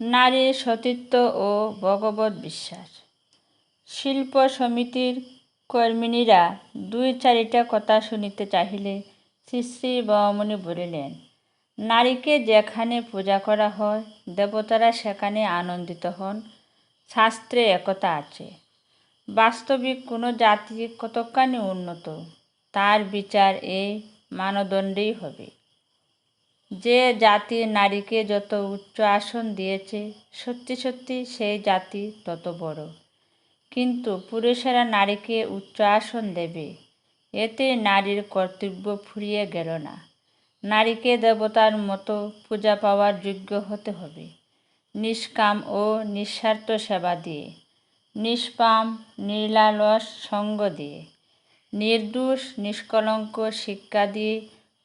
নারীর সতীত্ব ও ভগবত বিশ্বাস। শিল্প সমিতির কর্মিণীরা দুই চারিটা কথা শুনিতে চাহিলে শ্রী শ্রী বামনি বলিলেন, নারীকে যেখানে পূজা করা হয়, দেবতারা সেখানে আনন্দিত হন। শাস্ত্রে একতা আছে, বাস্তবিক কোনো জাতি কতখানি উন্নত, তার বিচার এই মানদণ্ডেই হবে। যে জাতি নারীকে যত উচ্চ আসন দিয়েছে, সত্যি সত্যি সেই জাতি তত বড়। কিন্তু পুরুষেরা নারীকে উচ্চ আসন দেবে, এতে নারীর কর্তব্য ফুরিয়ে গেল না। নারীকে দেবতার মতো পূজা পাওয়ার যোগ্য হতে হবে। নিষ্কাম ও নিঃস্বার্থ সেবা দিয়ে, নিষ্পাম, নির্লালস সঙ্গ দিয়ে, নির্দোষ, নিষ্কলঙ্ক শিক্ষা দিয়ে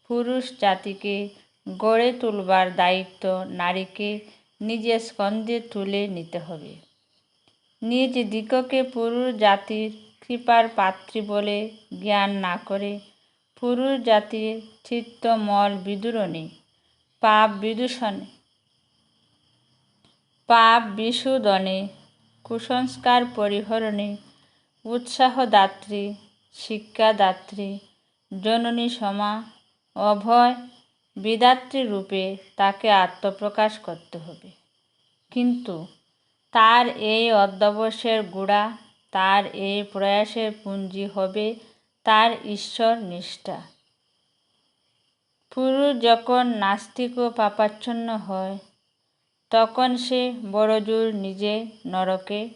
পুরুষ জাতিকে গড়ে তুলবার দায়িত্ব নারীকে নিজের স্কন্ধে তুলে নিতে হবে। নিজ দিককে পুরুষ জাতির কৃপার পাত্রী বলে জ্ঞান না করে পুরুষ জাতির চিত্তমল বিদুরণে, পাপ বিদূষণে, পাপ বিশুদনে কুসংস্কার পরিহরণে উৎসাহদাত্রী শিক্ষাদাত্রী জননী সমা, অভয় বিদাত্রী রূপে তাকে আত্মপ্রকাশ করতে হবে। কিন্তু তার এই অধ্যবসের গোড়া, তার এই প্রয়াসের পুঞ্জি হবে তার ঈশ্বর নিষ্ঠা। পুরুষ যখন নাস্তিক ও পাপাচ্ছন্ন হয়, তখন সে বড়জোর নিজে নরকে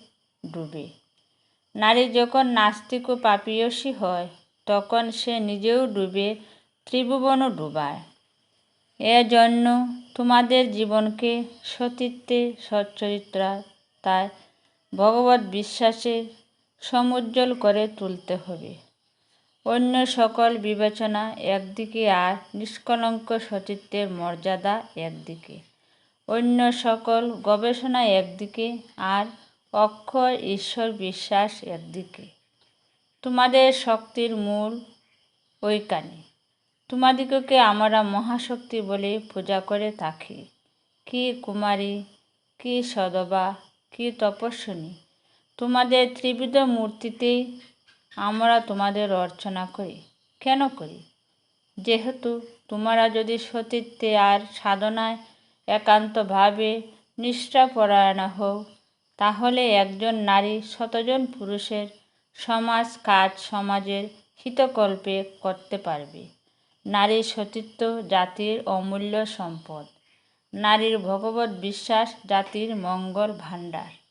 ডুবে। নারী যখন নাস্তিক ও পাপিয়সী হয়, তখন সে নিজেও ডুবে, ত্রিভুবনও ডুবায়। এজন্য তোমাদের জীবনকে সতীত্বে সচ্চরিত্রতায় ভগবত বিশ্বাসে সমুজ্জ্বল করে তুলতে হবে। অন্য সকল বিবেচনা একদিকে আর নিষ্কলঙ্ক সতীত্বের মর্যাদা একদিকে। অন্য সকল গবেষণা একদিকে আর অক্ষর ঈশ্বর বিশ্বাস একদিকে। তোমাদের শক্তির মূল ওইখানে তোমাদিগকে আমরা মহাশক্তি বলে পূজা করে থাকি। কি কুমারী, কি সদবা, কি তপস্বিনী, তোমাদের ত্রিবিধ মূর্তিতেই আমরা তোমাদের অর্চনা করি। কেন করি? যেহেতু তোমরা যদি সতীত্বে আর সাধনায় একান্তভাবে নিষ্ঠাপরায়ণা হও, তাহলে একজন নারী শতজন পুরুষের সমাজ, কাজ, সমাজের হিতকল্পে করতে পারবে। নারীর সতীত্ব জাতির অমূল্য সম্পদ। নারীর ভগবত বিশ্বাস জাতির মঙ্গল ভাণ্ডার।